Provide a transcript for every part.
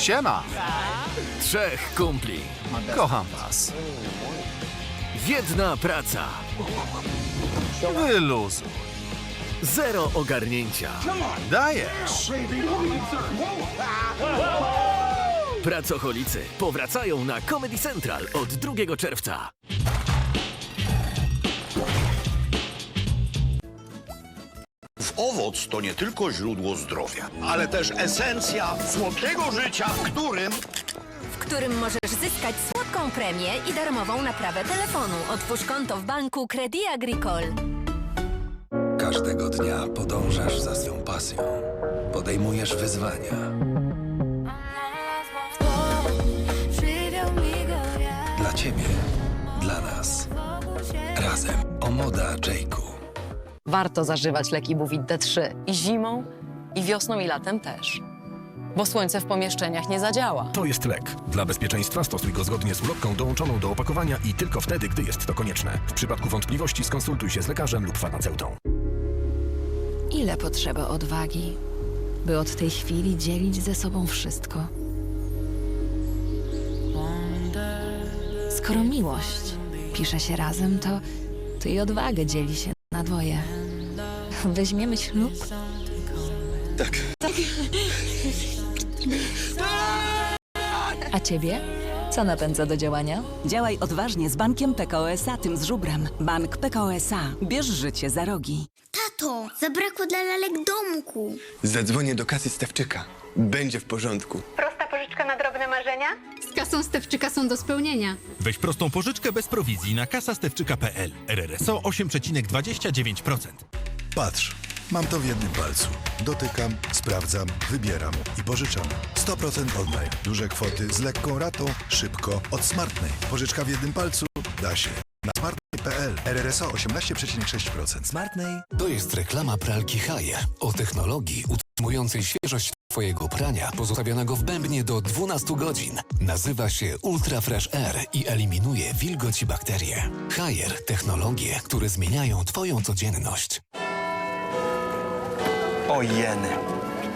Siema! Trzech kumpli. Kocham was. Jedna praca. Wyluzuj. Zero ogarnięcia. Dajesz. Pracocholicy powracają na Comedy Central od 2 czerwca. Owoc to nie tylko źródło zdrowia, ale też esencja słodkiego życia, w którym w którym możesz zyskać słodką premię i darmową naprawę telefonu. Otwórz konto w banku Credit Agricole. Każdego dnia podążasz za swą pasją. Podejmujesz wyzwania. Dla ciebie, dla nas. Razem o moda Jayku. Warto zażywać leki Buvit D3 i zimą, i wiosną, i latem też. Bo słońce w pomieszczeniach nie zadziała. To jest lek. Dla bezpieczeństwa stosuj go zgodnie z ulotką dołączoną do opakowania i tylko wtedy, gdy jest to konieczne. W przypadku wątpliwości skonsultuj się z lekarzem lub farmaceutą. Ile potrzeba odwagi, by od tej chwili dzielić ze sobą wszystko? Skoro miłość pisze się razem, to, to i odwagę dzieli się na dwoje. Weźmiemy ślub? Tak. A ciebie? Co napędza do działania? Działaj odważnie z bankiem PKO SA, tym z żubrem. Bank PKO SA. Bierz życie za rogi. Tato, zabrakło dla lalek domku. Zadzwonię do kasy Stewczyka. Będzie w porządku. Prosta pożyczka na drobne marzenia? Z kasą Stewczyka są do spełnienia. Weź prostą pożyczkę bez prowizji na kasastewczyka.pl. RRSO 8,29%. Patrz, mam to w jednym palcu. Dotykam, sprawdzam, wybieram i pożyczam. 100% online. Duże kwoty z lekką ratą, szybko, od Smartnej. Pożyczka w jednym palcu da się. Na smartnej.pl RRSO 18,6%. Smartnej. To jest reklama pralki Haier o technologii utrzymującej świeżość Twojego prania pozostawionego w bębnie do 12 godzin. Nazywa się Ultra Fresh Air i eliminuje wilgoć i bakterie. Haier technologie, które zmieniają Twoją codzienność. O jeny.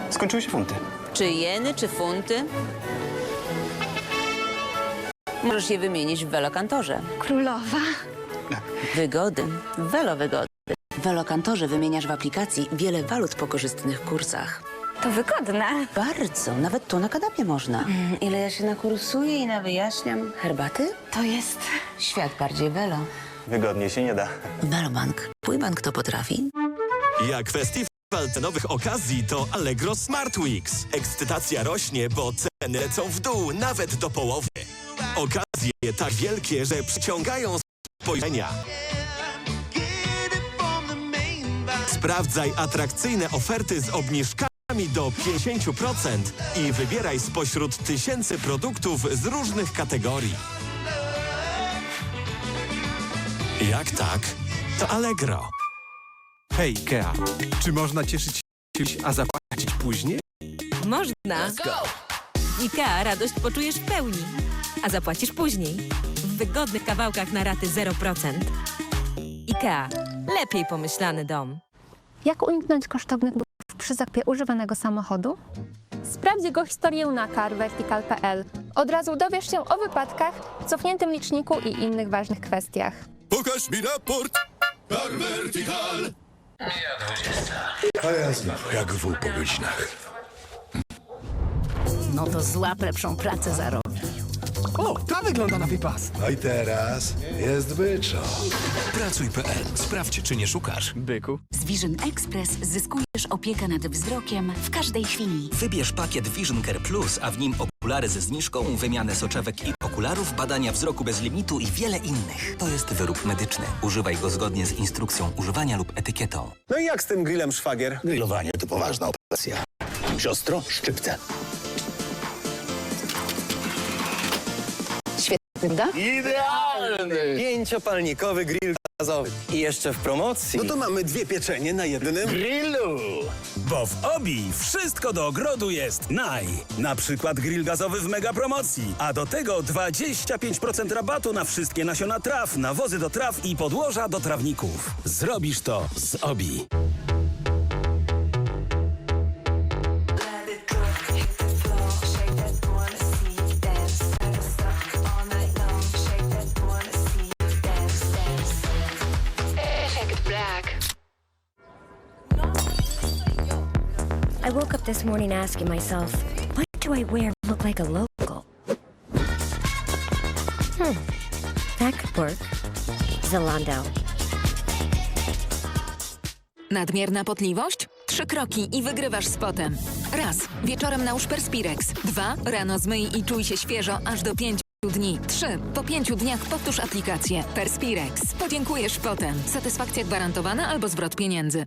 Skończyły się funty. Czy jeny, czy funty? Możesz je wymienić w Velokantorze. Królowa. Wygody. Velo wygody. W Velokantorze wymieniasz w aplikacji wiele walut po korzystnych kursach. To wygodne. Bardzo. Nawet tu na kanapie można. Mm, ile ja się nakursuję i nawyjaśniam. Herbaty? To jest... Świat bardziej Velo. Wygodnie się nie da. Velobank. Twój bank to potrafi. Jak festiwal cenowych okazji to Allegro Smart Weeks. Ekscytacja rośnie, bo ceny lecą w dół nawet do połowy. Okazje tak wielkie, że przyciągają spojrzenia. Sprawdzaj atrakcyjne oferty z obniżkami do 50% i wybieraj spośród tysięcy produktów z różnych kategorii. Jak tak, to Allegro. Hej, Kea. Czy można cieszyć się a zapłacić później? Można. IKEA radość poczujesz w pełni, a zapłacisz później. W wygodnych kawałkach na raty 0%. IKEA. Lepiej pomyślany dom. Jak uniknąć kosztownych butów przy zakupie używanego samochodu? Sprawdź jego historię na carvertical.pl. Od razu dowiesz się o wypadkach, cofniętym liczniku i innych ważnych kwestiach. Pokaż mi raport! Car Vertical! A ja znowu jak wół po godzinach. No to złap lepszą pracę za rok. O, ta wygląda na wypas. No i teraz jest byczo. Pracuj.pl. Sprawdź, czy nie szukasz. Byku. Z Vision Express zyskujesz opiekę nad wzrokiem w każdej chwili. Wybierz pakiet Vision Care Plus, a w nim okulary ze zniżką, wymianę soczewek i okularów, badania wzroku bez limitu i wiele innych. To jest wyrób medyczny. Używaj go zgodnie z instrukcją używania lub etykietą. No i jak z tym grillem szwagier? grillowanie to poważna operacja. Siostro, szczypce. Prawda? Idealny! Pięciopalnikowy grill gazowy. I jeszcze w promocji. No to mamy dwie pieczenie na jednym grillu. Bo w OBI wszystko do ogrodu jest naj. Na przykład grill gazowy w mega promocji. A do tego 25% rabatu na wszystkie nasiona traw, nawozy do traw i podłoża do trawników. Zrobisz to z OBI. I woke up this morning asking myself, what do I wear to look like a local? Hmm, that could work. Zalando. Nadmierna potliwość? Trzy kroki i wygrywasz z potem. Raz. Wieczorem nałóż Perspirex. Dwa. Rano zmyj i czuj się świeżo aż do pięciu dni. Trzy. Po pięciu dniach powtórz aplikację. Perspirex. Podziękujesz potem. Satysfakcja gwarantowana albo zwrot pieniędzy.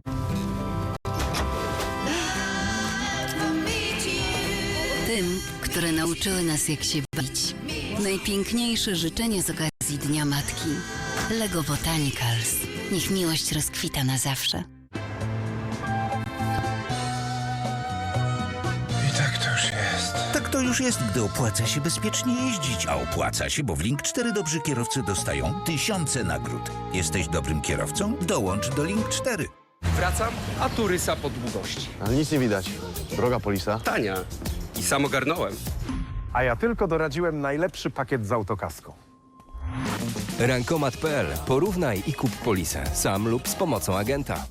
Tym, które nauczyły nas jak się bawić. Najpiękniejsze życzenie z okazji Dnia Matki. Lego Botanicals. Niech miłość rozkwita na zawsze. Tak to już jest, gdy opłaca się bezpiecznie jeździć. A opłaca się, bo w Link 4 dobrzy kierowcy dostają tysiące nagród. Jesteś dobrym kierowcą? Dołącz do Link 4. Wracam, a tu rysa po długości. Ale nic nie widać. Droga polisa. Tania. I sam ogarnąłem. A ja tylko doradziłem najlepszy pakiet z autokasko. Rankomat.pl. Porównaj i kup polisę. Sam lub z pomocą agenta.